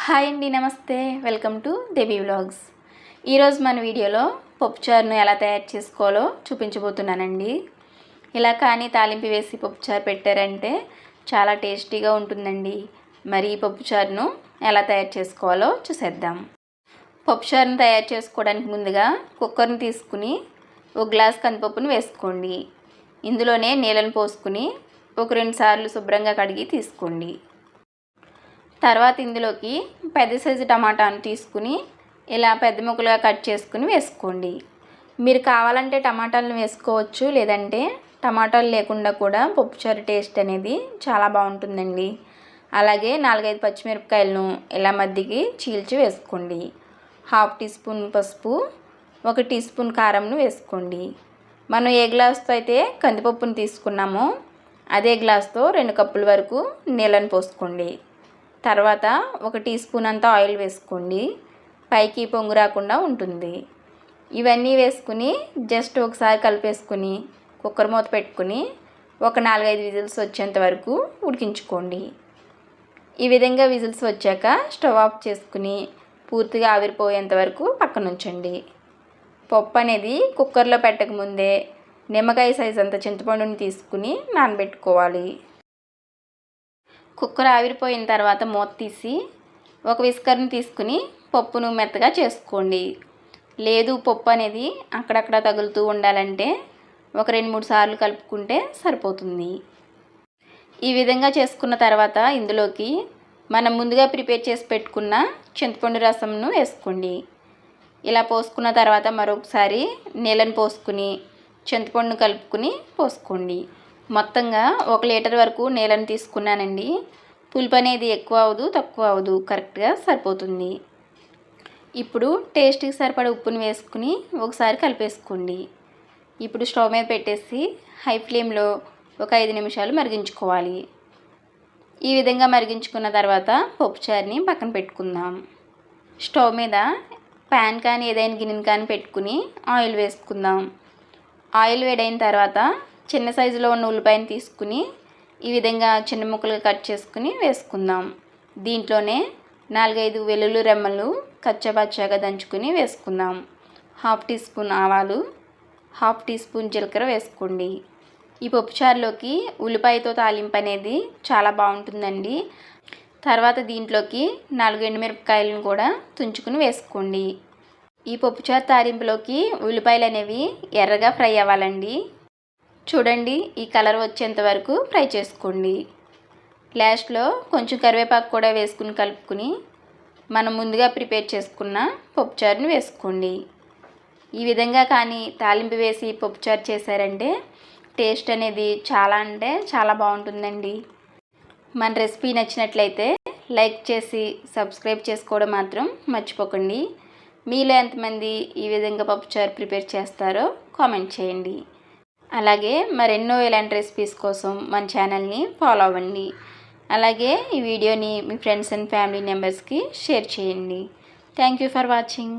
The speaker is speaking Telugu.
హాయ్ అండి నమస్తే. Welcome to Devi vlogs. ఈరోజు మన వీడియోలో పప్పుచారును ఎలా తయారు చేసుకోవాలో చూపించబోతున్నానండి. ఇలా కానీ తాలింపు వేసి పప్పుచారు పెట్టారంటే చాలా టేస్టీగా ఉంటుందండి. మరి ఈ పప్పుచారును ఎలా తయారు చేసుకోవాలో చూసేద్దాం. పప్పుచారును తయారు చేసుకోవడానికి ముందుగా కుక్కర్ని తీసుకుని ఒక గ్లాస్ కందిపప్పును వేసుకోండి. ఇందులోనే నీళ్ళను పోసుకుని ఒక రెండు సార్లు శుభ్రంగా కడిగి తీసుకోండి. తర్వాత ఇందులోకి పెద్ద సైజు టమాటాను తీసుకుని ఇలా పెద్ద ముక్కలుగా కట్ చేసుకుని వేసుకోండి. మీరు కావాలంటే టమాటాలను వేసుకోవచ్చు లేదంటే టమాటాలు లేకుండా కూడా పప్పుచారు టేస్ట్ అనేది చాలా బాగుంటుందండి. అలాగే నాలుగైదు పచ్చిమిరపకాయలను ఇలా మధ్యకి చీల్చి వేసుకోండి. హాఫ్ టీ స్పూన్ పసుపు ఒక టీ స్పూన్ కారంను వేసుకోండి. మనం ఏ గ్లాస్తో అయితే కందిపప్పును తీసుకున్నామో అదే గ్లాస్తో రెండు కప్పుల వరకు నీళ్ళని పోసుకోండి. తర్వాత ఒక టీ స్పూన్ అంతా ఆయిల్ వేసుకోండి. పైకి పొంగు రాకుండా ఉంటుంది. ఇవన్నీ వేసుకుని జస్ట్ ఒకసారి కలిపేసుకుని కుక్కర్ మూత పెట్టుకుని ఒక నాలుగైదు విజిల్స్ వచ్చేంత వరకు ఉడికించుకోండి. ఈ విధంగా విజిల్స్ వచ్చాక స్టవ్ ఆఫ్ చేసుకుని పూర్తిగా ఆవిరిపోయేంత వరకు పక్కన ఉంచండి పప్పు అనేది కుక్కర్లో పెట్టకముందే నిమ్మకాయ సైజ్ అంత చింతపండుని తీసుకుని నానబెట్టుకోవాలి. కుక్కర్ ఆవిరిపోయిన తర్వాత మూత తీసి ఒక విస్కర్ని తీసుకుని పప్పును మెత్తగా చేసుకోండి. లేదు పప్పు అనేది అక్కడక్కడ తగులుతూ ఉండాలంటే ఒక రెండు మూడు సార్లు కలుపుకుంటే సరిపోతుంది. ఈ విధంగా చేసుకున్న తర్వాత ఇందులోకి మనం ముందుగా ప్రిపేర్ చేసి పెట్టుకున్న చింతపండు రసంను వేసుకోండి. ఇలా పోసుకున్న తర్వాత మరొకసారి నీళ్ళని పోసుకుని చింతపండును కలుపుకుని పోసుకోండి. మొత్తంగా ఒక లీటర్ వరకు నీళ్ళని తీసుకున్నానండి. పులుపు అనేది ఎక్కువ అవ్వదు తక్కువ అవ్వదు. కరెక్ట్గా సరిపోతుంది. ఇప్పుడు టేస్ట్కి సరిపడ ఉప్పుని వేసుకుని ఒకసారి కలిపేసుకోండి. ఇప్పుడు స్టవ్ మీద పెట్టేసి హై ఫ్లేమ్లో ఒక ఐదు నిమిషాలు మరిగించుకోవాలి. ఈ విధంగా మరిగించుకున్న తర్వాత పప్పుచారుని పక్కన పెట్టుకుందాం. స్టవ్ మీద ప్యాన్ కానీ ఏదైనా గిన్నెని కానీ పెట్టుకుని ఆయిల్ వేసుకుందాం. ఆయిల్ వేడైన తర్వాత చిన్న సైజులో ఉన్న ఉల్లిపాయను తీసుకుని ఈ విధంగా చిన్న ముక్కలుగా కట్ చేసుకుని వేసుకుందాం. దీంట్లోనే నాలుగైదు వెల్లుల్లి రెమ్మలు కచ్చపచ్చగా దంచుకుని వేసుకుందాం. హాఫ్ టీ స్పూన్ ఆవాలు హాఫ్ టీ స్పూన్ జీలకర్ర వేసుకోండి. ఈ పప్పుచారులోకి ఉల్లిపాయతో తాలింపు అనేది చాలా బాగుంటుందండి. తర్వాత దీంట్లోకి నాలుగు ఎండుమిరపకాయలను కూడా తుంచుకుని వేసుకోండి. ఈ పప్పుచారు తాలింపులోకి ఉల్లిపాయలు అనేవి ఎర్రగా ఫ్రై అవ్వాలండి. చూడండి ఈ కలర్ వచ్చేంత వరకు ఫ్రై చేసుకోండి. లాస్ట్లో కొంచెం కరివేపాకు కూడా వేసుకుని కలుపుకుని మనం ముందుగా ప్రిపేర్ చేసుకున్న పప్పుచారుని వేసుకోండి. ఈ విధంగా కానీ తాలింపు వేసి పప్పుచారు చేశారంటే టేస్ట్ అనేది చాలా అంటే చాలా బాగుంటుందండి. మన రెసిపీ నచ్చినట్లయితే లైక్ చేసి సబ్స్క్రైబ్ చేసుకోవడం మాత్రం మర్చిపోకండి. మీలో ఎంతమంది ఈ విధంగా పప్పుచారు ప్రిపేర్ చేస్తారో కామెంట్ చేయండి. అలాగే మరెన్నో ఇలాంటి రెసిపీస్ కోసం మన ఛానల్ని ఫాలో అవ్వండి. అలాగే ఈ వీడియోని మీ ఫ్రెండ్స్ అండ్ ఫ్యామిలీ మెంబర్స్కి షేర్ చేయండి. Thank you for watching